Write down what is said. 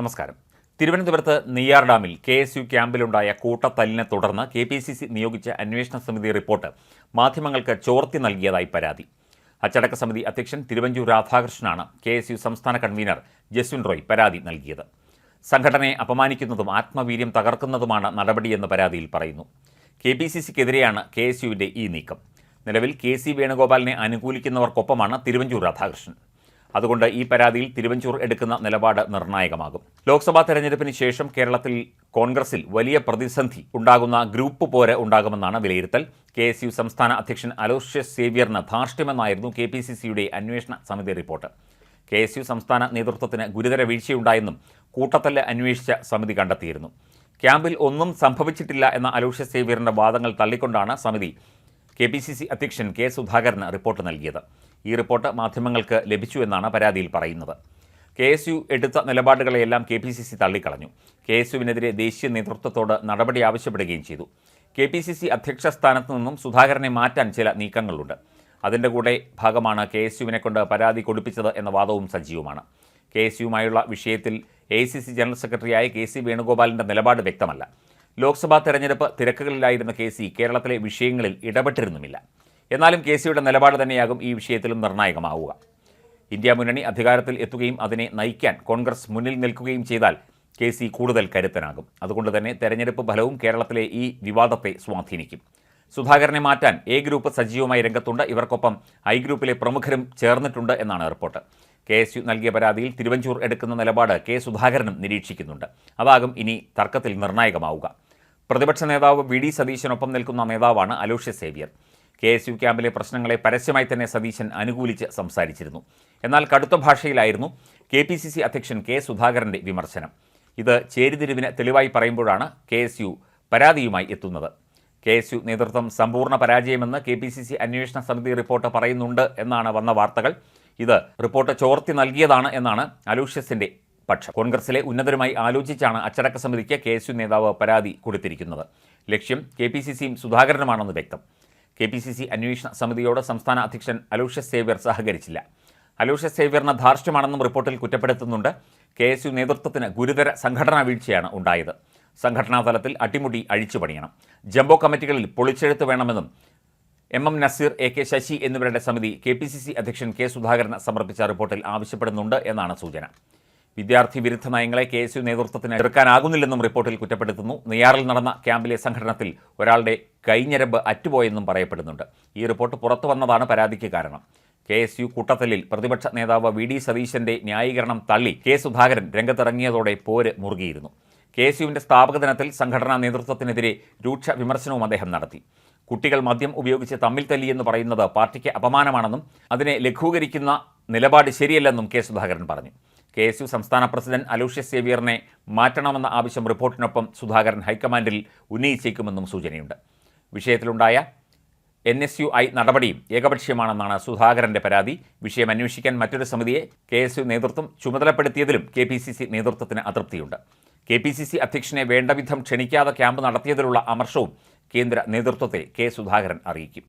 നമസ്കാരം. തിരുവനന്തപുരത്ത് നെയ്യാർ ഡാമിൽ കെ എസ് യു ക്യാമ്പിലുണ്ടായ കൂട്ടത്തല്ലിനെ തുടർന്ന് കെ പി സി സി നിയോഗിച്ച അന്വേഷണ സമിതി റിപ്പോർട്ട് മാധ്യമങ്ങൾക്ക് ചോർത്തി നൽകിയതായി പരാതി. അച്ചടക്ക സമിതി അധ്യക്ഷൻ തിരുവഞ്ചൂർ രാധാകൃഷ്ണനാണ് കെ എസ് യു സംസ്ഥാന കൺവീനർ ജസ്വിൻ റോയ് പരാതി നൽകിയത്. സംഘടനയെ അപമാനിക്കുന്നതും ആത്മവീര്യം തകർക്കുന്നതുമാണ് നടപടിയെന്ന് പരാതിയിൽ പറയുന്നു. കെ പി സി സിക്കെതിരെയാണ് കെ എസ് യുവിന്റെ ഈ നീക്കം. നിലവിൽ കെ സി വേണുഗോപാലിനെ അനുകൂലിക്കുന്നവർക്കൊപ്പമാണ് തിരുവഞ്ചൂർ രാധാകൃഷ്ണൻ. അതുകൊണ്ട് ഈ പരാതിയിൽ തിരുവഞ്ചൂർ എടുക്കുന്ന നിലപാട് നിർണായകമാകും. ലോക്സഭാ തെരഞ്ഞെടുപ്പിന് ശേഷം കേരളത്തിൽ കോൺഗ്രസിൽ വലിയ പ്രതിസന്ധി ഉണ്ടാകുന്ന ഗ്രൂപ്പ് പോര് ഉണ്ടാകുമെന്നാണ് വിലയിരുത്തൽ. കെ എസ് യു സംസ്ഥാന അധ്യക്ഷൻ അലോഷ്യസ് സേവ്യറിന് ധാർഷ്ട്യമെന്നായിരുന്നു കെ പി സി സിയുടെ അന്വേഷണ സമിതി റിപ്പോർട്ട്. കെ എസ് യു സംസ്ഥാന നേതൃത്വത്തിന് ഗുരുതര വീഴ്ചയുണ്ടായെന്നും കൂട്ടത്തല്ല് അന്വേഷിച്ച സമിതി കണ്ടെത്തിയിരുന്നു. ക്യാമ്പിൽ ഒന്നും സംഭവിച്ചിട്ടില്ല എന്ന അലോഷ്യസ് സേവ്യറിന്റെ വാദങ്ങൾ തള്ളിക്കൊണ്ടാണ് സമിതി കെ പി സി സി അധ്യക്ഷൻ കെ സുധാകരന് റിപ്പോർട്ട് നൽകിയത്. ഈ റിപ്പോർട്ട് മാധ്യമങ്ങൾക്ക് ലഭിച്ചു എന്നാണ് പരാതിയിൽ പറയുന്നത്. കെ എസ് യു എടുത്ത നിലപാടുകളെയെല്ലാം കെ പി സി സി തള്ളിക്കളഞ്ഞു. കെ എസ് യുവിനെതിരെ ദേശീയ നേതൃത്വത്തോട് നടപടി ആവശ്യപ്പെടുകയും ചെയ്തു. കെ പി സി സി അധ്യക്ഷ സ്ഥാനത്ത് നിന്നും സുധാകരനെ മാറ്റാൻ ചില നീക്കങ്ങളുണ്ട്. അതിന്റെ കൂടെ ഭാഗമാണ് കെ എസ് യുവിനെ കൊണ്ട് പരാതി കൊടുപ്പിച്ചത് എന്ന വാദവും സജീവമാണ്. കെ എസ് യുമായുള്ള വിഷയത്തിൽ എ സി സി ജനറൽ സെക്രട്ടറിയായ കെ സി വേണുഗോപാലിന്റെ നിലപാട് വ്യക്തമല്ല. ലോക്സഭാ തെരഞ്ഞെടുപ്പ് തിരക്കുകളിലായിരുന്ന കെ സി കേരളത്തിലെ വിഷയങ്ങളിൽ ഇടപെട്ടിരുന്നുമില്ല. എന്നാലും കെ സിയുടെ നിലപാട് തന്നെയാകും ഈ വിഷയത്തിലും നിർണായകമാവുക. ഇന്ത്യ മുന്നണി അധികാരത്തിൽ എത്തുകയും അതിനെ നയിക്കാൻ കോൺഗ്രസ് മുന്നിൽ നിൽക്കുകയും ചെയ്താൽ കെ സി കൂടുതൽ കരുത്തനാകും. അതുകൊണ്ട് തന്നെ തെരഞ്ഞെടുപ്പ് ഫലവും കേരളത്തിലെ ഈ വിവാദത്തെ സ്വാധീനിക്കും. സുധാകരനെ മാറ്റാൻ എ ഗ്രൂപ്പ് സജീവമായി രംഗത്തുണ്ട്. ഇവർക്കൊപ്പം ഐ ഗ്രൂപ്പിലെ പ്രമുഖരും ചേർന്നിട്ടുണ്ട് എന്നാണ് റിപ്പോർട്ട്. കെ എസ് യു നൽകിയ പരാതിയിൽ തിരുവഞ്ചൂർ എടുക്കുന്ന നിലപാട് കെ സുധാകരനും നിരീക്ഷിക്കുന്നുണ്ട്. അതാകും ഇനി തർക്കത്തിൽ നിർണായകമാവുക. പ്രതിപക്ഷ നേതാവ് വി ഡി സതീശനൊപ്പം നിൽക്കുന്ന നേതാവാണ് Aloysius Xavier. K S U ക്യാമ്പിലെ പ്രശ്നങ്ങളെ പരസ്യമായി തന്നെ സതീശൻ അനുകൂലിച്ച് സംസാരിച്ചിരുന്നു. എന്നാൽ കടുത്ത ഭാഷയിലായിരുന്നു കെ പി സി സി അധ്യക്ഷൻ കെ സുധാകരന്റെ വിമർശനം. ഇത് ചേരിതിരിവിന് തെളിവായി പറയുമ്പോഴാണ് കെ എസ് യു പരാതിയുമായി എത്തുന്നത്. കെ എസ് യു നേതൃത്വം സമ്പൂർണ പരാജയമെന്ന് കെ പി സി സി അന്വേഷണ സമിതി റിപ്പോർട്ട് പറയുന്നുണ്ട് എന്നാണ് വന്ന വാർത്തകൾ. ഇത് റിപ്പോർട്ട് ചോർത്തി നൽകിയതാണ് എന്നാണ് അലൂഷ്യസിന്റെ പക്ഷം. കോൺഗ്രസിലെ ഉന്നതരുമായി ആലോചിച്ചാണ് അച്ചടക്ക സമിതിക്ക് കെ എസ് യു നേതാവ് പരാതി കൊടുത്തിരിക്കുന്നത്. ലക്ഷ്യം കെ പി സി സിയും സുധാകരനുമാണെന്ന് വ്യക്തം. കെ പി സി സി അന്വേഷണ സമിതിയോട് സംസ്ഥാന അധ്യക്ഷൻ അലൂഷ്യസ് സേവ്യർ സഹകരിച്ചില്ല. അലൂഷ്യസ് സേവ്യറിന് ധാർഷ്ട്യമാണെന്നും റിപ്പോർട്ടിൽ കുറ്റപ്പെടുത്തുന്നുണ്ട്. കെ എസ് യു നേതൃത്വത്തിന് ഗുരുതര സംഘടനാ വീഴ്ചയാണ് ഉണ്ടായത്. സംഘടനാ തലത്തിൽ അട്ടിമുടി അഴിച്ചുപണിയണം ജംബോ കമ്മിറ്റികളിൽ പൊളിച്ചെഴുത്ത് വേണമെന്നും M M Naseer A K Sasi എന്നിവരുടെ സമിതി കെ പി സി സി അധ്യക്ഷൻ കെ സുധാകരന് സമർപ്പിച്ച റിപ്പോർട്ടിൽ ആവശ്യപ്പെടുന്നുണ്ട് എന്നാണ് സൂചന. വിദ്യാർത്ഥി വിരുദ്ധ നയങ്ങളെ കെ എസ് യു നേതൃത്വത്തിന് എതിർക്കാനാകുന്നില്ലെന്നും റിപ്പോർട്ടിൽ കുറ്റപ്പെടുത്തുന്നു. നെയ്യാറിൽ നടന്ന ക്യാമ്പിലെ സംഘടനത്തിൽ ഒരാളുടെ കൈഞ്ഞരമ്പ് അറ്റുപോയെന്നും പറയപ്പെടുന്നുണ്ട്. ഈ റിപ്പോർട്ട് പുറത്തു വന്നതാണ് പരാതിക്ക് കാരണം. കെ എസ് യു കൂട്ടത്തലിൽ പ്രതിപക്ഷ നേതാവ് വി ഡി സതീശന്റെ ന്യായീകരണം തള്ളി കെ സുധാകരൻ രംഗത്തിറങ്ങിയതോടെ പോര് മുറുകിയിരുന്നു. കെ എസ് യുവിന്റെ സ്ഥാപക ദിനത്തിൽ സംഘടനാ നേതൃത്വത്തിനെതിരെ രൂക്ഷ വിമർശനവും അദ്ദേഹം നടത്തി. കുട്ടികൾ മദ്യം ഉപയോഗിച്ച് തമ്മിൽ തല്ലിയെന്ന് പറയുന്നത് പാർട്ടിക്ക് അപമാനമാണെന്നും അതിനെ ലഘൂകരിക്കുന്ന നിലപാട് ശരിയല്ലെന്നും കെ സുധാകരൻ പറഞ്ഞു. കെ എസ് യു സംസ്ഥാന പ്രസിഡന്റ് അലൂഷ്യസ് സേവിയറിനെ മാറ്റണമെന്ന ആവശ്യം റിപ്പോർട്ടിനൊപ്പം സുധാകരൻ ഹൈക്കമാൻഡിൽ ഉന്നയിച്ചേക്കുമെന്നും സൂചനയുണ്ട്. വിഷയത്തിലുണ്ടായ എൻ എസ് യു ഐ നടപടിയും ഏകപക്ഷീയമാണെന്നാണ് സുധാകരന്റെ പരാതി. വിഷയം അന്വേഷിക്കാൻ മറ്റൊരു സമിതിയെ കെ എസ് യു നേതൃത്വം ചുമതലപ്പെടുത്തിയതിലും കെ പി സി സി നേതൃത്വത്തിന് അതൃപ്തിയുണ്ട്. കെ പി സി സി അധ്യക്ഷനെ വേണ്ടവിധം ക്ഷണിക്കാതെ ക്യാമ്പ് നടത്തിയതിലുള്ള അമർഷവും കേന്ദ്ര നേതൃത്വത്തെ കെ സുധാകരൻ അറിയിക്കും.